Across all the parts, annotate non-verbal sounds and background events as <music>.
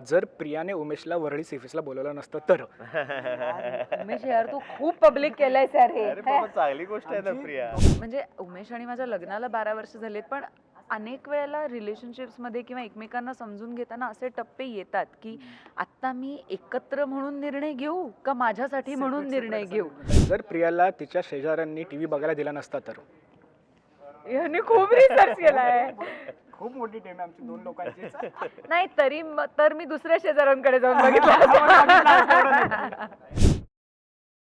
जर प्रियाने उमेशला वरळी सिफिसला बोलवलं नसतं तर? <laughs> उमेश यार तू खूप पब्लिक केलंयस यार हे. अरे बाबा चांगली गोष्ट आहे ना प्रिया. म्हणजे उमेश आणि माझ्या लग्नाला बारा वर्ष झालेत पण अनेक वेळेला रिलेशनशिप्समध्ये किंवा एकमेकांना समजून घेताना असे टप्पे येतात की आत्ता मी एकत्र म्हणून निर्णय घेऊ का माझ्यासाठी म्हणून निर्णय घेऊ? जर प्रियाला तिच्या शेजाऱ्यांनी टीव्ही बघायला दिला नसता तर? याने खूप रिसर्च केलाय. <laughs> खूप मोठी टीम आहे आमची दोन लोकांची <laughs> नाही तरी म- तर मी दुसऱ्या शेजाऱ्यांकडे जाऊन <laughs> बघितलं.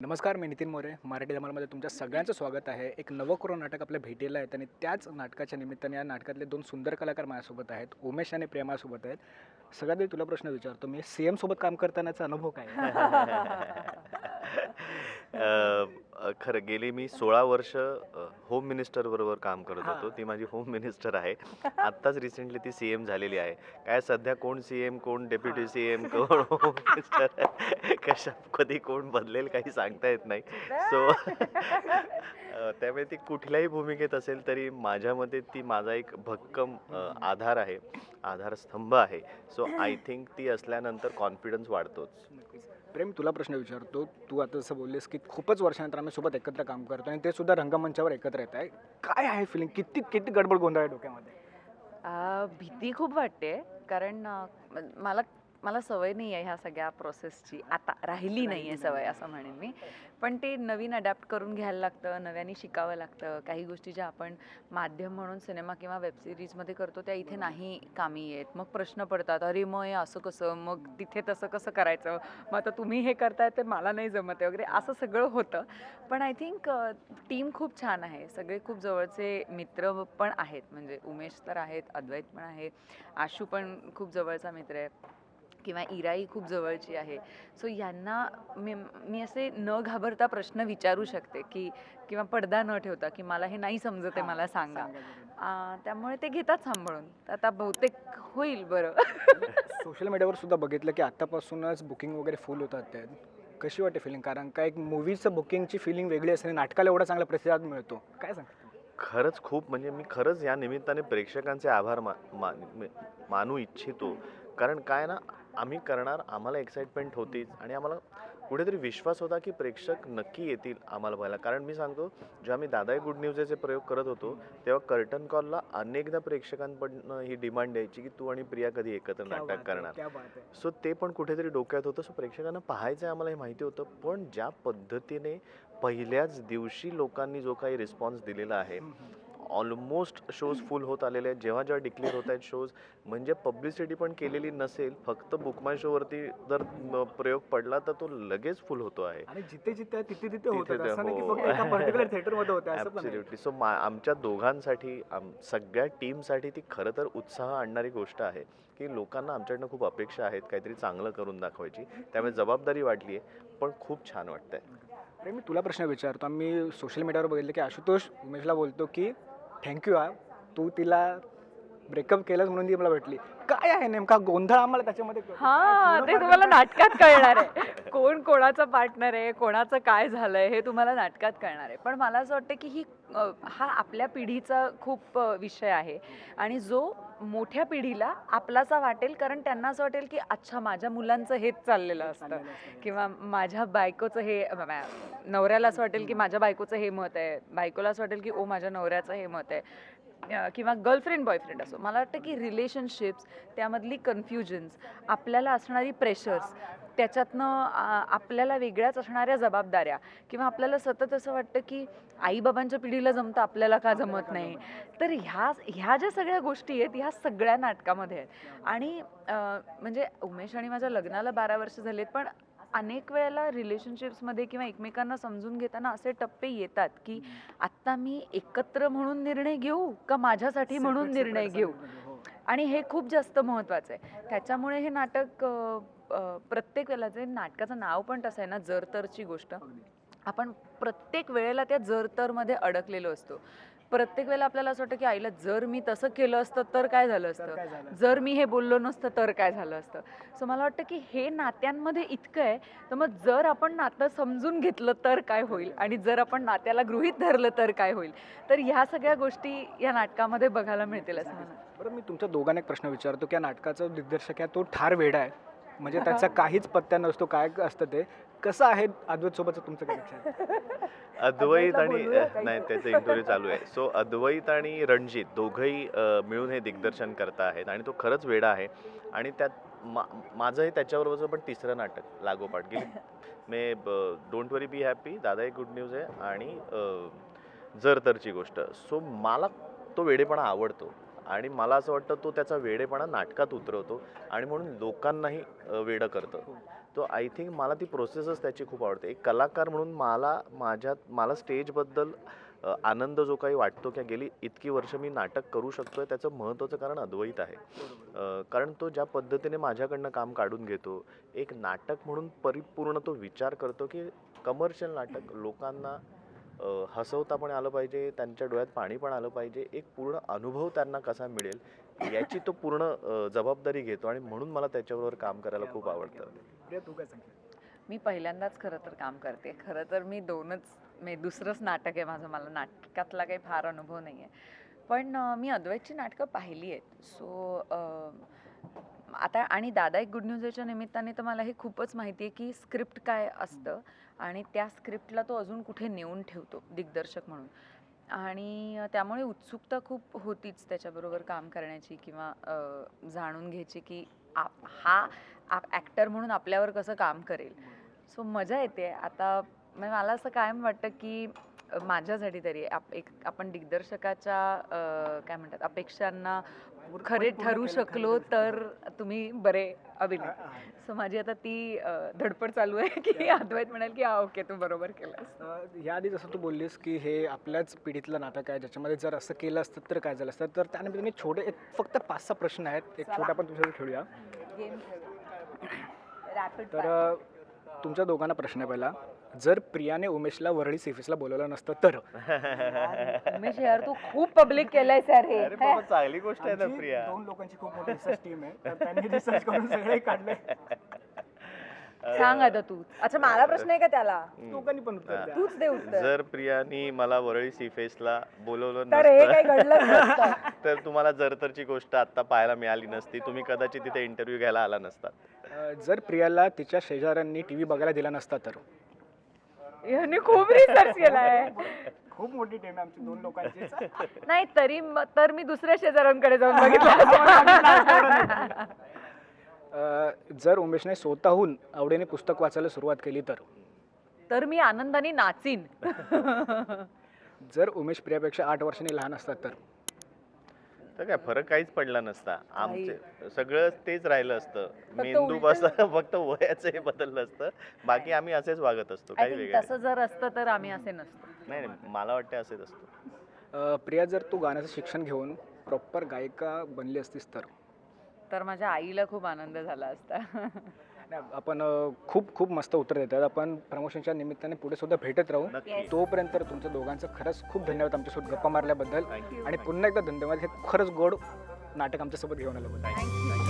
नमस्कार मी नितीन मोरे मराठी धमालमध्ये तुमच्या सगळ्यांचं स्वागत आहे. एक नवकरो नाटक आपल्या भेटीला आहेत आणि त्याच नाटकाच्या निमित्ताने या नाटकातले दोन सुंदर कलाकार माझ्यासोबत आहेत उमेश आणि प्रिया माझ्यासोबत आहेत. सगळ्यात आधी तुला प्रश्न विचारतो मी सी एम सोबत काम करतानाचा अनुभव काय आहे? <laughs> अ, अ, खरं गेली मी सोळा वर्ष होम मिनिस्टर बरोबर काम करत. होतो. ती माझी होम मिनिस्टर आहे. <laughs> आत्ताच रिसेंटली ती सीएम झालेली आहे. काय सध्या कोण सीएम कोण डेप्युटी सीएम <laughs> कोण होम मिनिस्टर <laughs> कशा कधी कोण बदलेल काही सांगता येत नाही. सो त्यामुळे ती कुठल्याही भूमिकेत असेल तरी माझ्या मते ती माझा एक भक्कम आधार आहे. आधारस्तंभ आहे. सो आय थिंक ती असल्यानंतर कॉन्फिडन्स वाढतोच. प्रेम तुला प्रश्न विचारतो. तू आता जसं बोललीस की खूपच वर्षानंतर आम्ही सोबत एकत्र काम करतो आणि ते सुद्धा रंगमंचावर एकत्र येत आहे. काय आहे फिलिंग किती किती गडबड गोंधळ आहे डोक्यामध्ये? भीती खूप वाटते. कारण मला मला सवय नाही आहे ह्या सगळ्या प्रोसेसची आता राहिली नाही आहे सवय असं म्हणेन मी. पण ते नवीन अडॅप्ट करून घ्यायला लागतं नव्याने शिकावं लागतं. काही गोष्टी ज्या आपण माध्यम म्हणून सिनेमा किंवा वेबसिरीजमध्ये करतो त्या इथे नाही कामी येत. मग प्रश्न पडतात अरे मग हे असं कसं? मग तिथे तसं कसं करायचं? मग आता तुम्ही हे करताय ते मला नाही जमत आहे वगैरे. असं सगळं होतं. पण आय थिंक टीम खूप छान आहे. सगळे खूप जवळचे मित्र पण आहेत. म्हणजे उमेश तर आहेत अद्वैत पण आहे आशू पण खूप जवळचा मित्र आहे. किंवा इराई खूप जवळची आहे. सो यांना मी मी असे न घाबरता प्रश्न विचारू शकते की किंवा पडदा न ठेवता की मला हे नाही समजत आहे मला सांगा. आ, त्यामुळे ते घेतात सांभाळून. तर आता बहुतेक होईल बरं. सोशल मीडियावर सुद्धा बघितलं की आतापासूनच बुकिंग वगैरे फुल होतात ते. कशी वाटते फिलिंग कारण का एक मूवीचं बुकिंगची फिलिंग वेगळी असते आणि नाटकाला एवढा चांगला प्रतिसाद मिळतो. काय सांगतो खरंच खूप म्हणजे मी खरंच या निमित्ताने प्रेक्षकांचे आभार मा, मी- मानू इच्छितो. कारण काय ना आम्ही करणार आम्हाला एक्साइटमेंट होतीच आणि आम्हाला कुठेतरी विश्वास होता की प्रेक्षक नक्की येतील आम्हाला पाहायला कारण मी सांगतो जेव्हा मी दादाई गुड न्यूजचे प्रयोग करत होतो तेव्हा कर्टन कॉलला अनेकदा प्रेक्षकांकडनं ही डिमांड द्यायची की तू आणि प्रिया कधी एकत्र नाटक करणार. सो ते पण कुठेतरी डोक्यात होतं. सो प्रेक्षकांना पाहायचं आहे आम्हाला हे माहिती होतं. पण ज्या पद्धतीने पहिल्याच दिवशी लोकांनी जो काही रिस्पॉन्स दिलेला आहे. ऑलमोस्ट शोज फुल होत आलेले आहेत. जेव्हा जेव्हा डिक्लेअर होत आहेत शोज म्हणजे पब्लिसिटी पण केलेली नसेल फक्त बुकमाय शोवरती जर प्रयोग पडला तर तो लगेच फुल होतो आहे. आणि जिथे जिथे तिथे तिथे हो. होतं सो मा आमच्या दोघांसाठी सगळ्या टीमसाठी ती खरं तर उत्साह आणणारी गोष्ट आहे की लोकांना आमच्याकडनं खूप अपेक्षा आहेत काहीतरी चांगलं करून दाखवायची. त्यामुळे जबाबदारी वाढली आहे पण खूप छान वाटतंय. मी तुला प्रश्न विचारतो. आम्ही सोशल मीडियावर बघितलं की आशुतोष उमेशला बोलतो की थँक्यू हा. तू तिला ब्रेकअप केलंच म्हणून ती मला भेटली. काय आहे नेमका गोंधळ आम्हाला त्याच्यामध्ये? कळतो. हा ते तुम्हाला नाटकात कळणार आहे. <laughs> कोण कोणाचं पार्टनर आहे कोणाचं काय झालंय हे तुम्हाला नाटकात कळणार आहे. पण मला असं वाटतं की ही अ, हा आपल्या पिढीचा खूप अ, विषय आहे. आणि जो मोठ्या पिढीला आपलाचा वाटेल कारण त्यांना असं वाटेल की अच्छा माझ्या मुलांचं हेच चाललेलं असतं. किंवा माझ्या बायकोचं हे अ, मा- नवऱ्याला असं वाटेल की माझ्या बायकोचं हे मत आहे. बायकोला असं वाटेल की ओ माझ्या नवऱ्याचं हे मत आहे. किंवा गर्लफ्रेंड बॉयफ्रेंड असो मला वाटतं की रिलेशनशिप्स त्यामधली कन्फ्युजन्स आपल्याला असणारी प्रेशर्स त्याच्यातनं आपल्याला वेगळ्याच असणाऱ्या जबाबदाऱ्या किंवा आपल्याला सतत असं वाटतं की आईबाबांच्या पिढीला जमतं आपल्याला का जमत नाही. तर ह्या ह्या ज्या सगळ्या गोष्टी आहेत ह्या सगळ्या नाटकामध्ये आहेत. आणि म्हणजे उमेश आणि माझ्या लग्नाला बारा वर्ष झालेत पण अनेक वेळेला रिलेशनशिप्समध्ये किंवा एकमेकांना समजून घेताना असे टप्पे येतात की आत्ता मी एकत्र म्हणून निर्णय घेऊ का माझ्यासाठी म्हणून निर्णय घेऊ हो. आणि हे खूप जास्त महत्त्वाचं आहे त्याच्यामुळे हे नाटक प्रत्येक वेळेला जे नाटकाचं नाव पण तसं आहे ना जर तरची गोष्ट. आपण प्रत्येक वेळेला त्या जर तरमध्ये अडकलेलो असतो. प्रत्येक वेळेला आपल्याला असं वाटतं की आईला जर मी तसं केलं असतं तर काय झालं असतं? जर मी हे बोललो नसतं तर काय झालं असतं? सो मला वाटतं की हे नात्यांमध्ये इतकं आहे तर मग जर आपण नातं समजून घेतलं तर काय होईल? आणि जर आपण नात्याला गृहीत धरलं तर काय होईल? तर ह्या सगळ्या गोष्टी या नाटकामध्ये बघायला मिळतील असं मला बरं मी तुमच्या दोघांना एक प्रश्न विचारतो की या नाटकाचा दिग्दर्शक आहे तो ठार वेडा आहे. म्हणजे त्याचा काहीच पत्त्या नसतो काय असतं ते. कसं आहे <laughs> अद्वैत सोबतचं तुमचं कनेक्शन अद्वैत आणि. नाही त्याचं इंटरव्ह्यू चालू आहे. सो अद्वैत आणि रणजित दोघंही मिळून हे दिग्दर्शन करता आहेत आणि तो खरंच वेडा आहे. आणि त्यात मा माझंही त्याच्याबरोबरचं पण तिसरं नाटक लागोपाठ. गेली मे डोंट वरी बी हॅपी दादा एक गुड न्यूज आहे. आणि जर तरची गोष्ट. सो मला तो वेडेपणा आवडतो. आणि मला असं वाटतं तो त्याचा वेडेपणा नाटकात उतरवतो. आणि म्हणून लोकांनाही वेडं करतं. तो आय थिंक मला ती प्रोसेसच त्याची खूप आवडते. एक कलाकार म्हणून मला माझ्यात मला स्टेजबद्दल आनंद जो काही वाटतो की गेली इतकी वर्ष मी नाटक करू शकतोय त्याचं महत्त्वाचं कारण अद्वैत आहे. कारण तो ज्या पद्धतीने माझ्याकडनं काम काढून घेतो एक नाटक म्हणून परिपूर्ण तो विचार करतो की कमर्शियल नाटक लोकांना हसवता पण आलं पाहिजे त्यांच्या डोळ्यात पाणी पण आलं पाहिजे एक पूर्ण अनुभव त्यांना कसा मिळेल याची तो पूर्ण जबाबदारी घेतो आणि म्हणून मला त्याच्याबरोबर काम करायला खूप आवडतं. प्रिया तू काय मी पहिल्यांदाच खरं तर काम करते. खरं तर मी दोनच मी दुसरंच नाटक आहे माझं. मला नाटकातला काही फार अनुभव नाही आहे पण अं, मी अद्वैतची नाटकं पाहिली आहेत. सो आता आणि दादा एक गुड न्यूजच्या निमित्ताने तर मला हे खूपच माहिती आहे की स्क्रिप्ट काय असतं आणि त्या स्क्रिप्टला तो अजून कुठे नेऊन ठेवतो दिग्दर्शक म्हणून. आणि त्यामुळे उत्सुकता खूप होतीच त्याच्याबरोबर काम करण्याची किंवा जाणून घ्यायची की आप हा ॲक्टर म्हणून आपल्यावर कसं काम करेल. सो मजा येते. आता म्हणजे मला असं कायम वाटतं की माझ्यासाठी तरी आप एक आपण दिग्दर्शकाच्या काय म्हणतात अपेक्षांना खरे ठरू केलं, शकलो तर तुम्ही बरे अभिनेते सो माझी आता ती धडपड चालू आहे की अद्वैत म्हणाल की हा ओके तू बरोबर केलंस. अ, याआधी जसं तू बोललीस की हे आपल्याच पिढीतलं नाटक आहे ज्याच्यामध्ये जर असं केलं असतं तर काय झालं असतं? तर त्यानिमित्ताने छोटे एक फक्त पाच सहा प्रश्न आहेत. एक. छोटा आपण तुमच्याकडे रॅपिड तर तुमच्या दोघांना प्रश्न आहे पहिला. जर प्रियाने उमेशला वरळी सिफिसला बोलवलं नसतं तर? उमेश यार तू खूप पब्लिक केलंय सर हे. अरे बाबा चांगली गोष्ट आहे ना आमची प्रिया. दोन लोकांची खूप मोठी रिसर्च टीम आहे तर त्यांनी रिसर्च करून सगळे काढले. सांग आता तू. अच्छा मला प्रश्न आहे का त्याला? हम्म. दोघांनी पण उत्तर द्या. तूच दे उत्तर. जर प्रियानी मला वरळी सीफेसला बोलवलं तर हे काही नसतं घडलं <laughs> नसतं. तर तुम्हाला जरतरची गोष्ट आता पाहायला मिळाली नसती. तुम्ही कदाचित तिथे इंटरव्ह्यू घ्यायला आला नसता. अ, जर प्रियाला तिच्या शेजाऱ्यांनी टीव्ही बघायला दिला नसता तर? याने खूप रिसर्च केलाय. खूप मोठी टीम आहे आमची दोन लोकांची. नाही तरी म- तर मी दुसऱ्या शेजाऱ्यांकडे जाऊन <laughs> बघितलं अ, जर उमेशने स्वतःहून आवडीने पुस्तक वाचायला सुरुवात केली तर? तर मी आनंदाने नाचीन. जर उमेश प्रियापेक्षा आठ वर्षांनी लहान असतात तर? तर काय फरक काहीच पडला नसता. आमचे सगळं तेच राहिलं असतं. मेंदू पासून फक्त वयाचं हे बदललं असतं. बाकी आम्ही असेच वागत असतो. काही वेगळं तसं जर असतं तर आम्ही असे नसतो. नाही नाही, मला वाटतं असेच असतो. प्रिया जर तू गाण्याचं शिक्षण घेऊन प्रॉपर गायिका बनली असतीस तर? तर माझ्या आईला खूप आनंद झाला असता. नाही, आपण खूप खूप मस्त उत्तर देतात. आपण प्रमोशनच्या निमित्ताने पुढे सुद्धा भेटत राहू. नक्की. तोपर्यंत तुमच्या दोघांचं खरंच खूप धन्यवाद आमच्यासोबत गप्पा मारल्याबद्दल. आणि पुन्हा एकदा धन्यवाद. हे खरंच गोड नाटक आमच्यासोबत घेऊन आल्याबद्दल. थँक्यू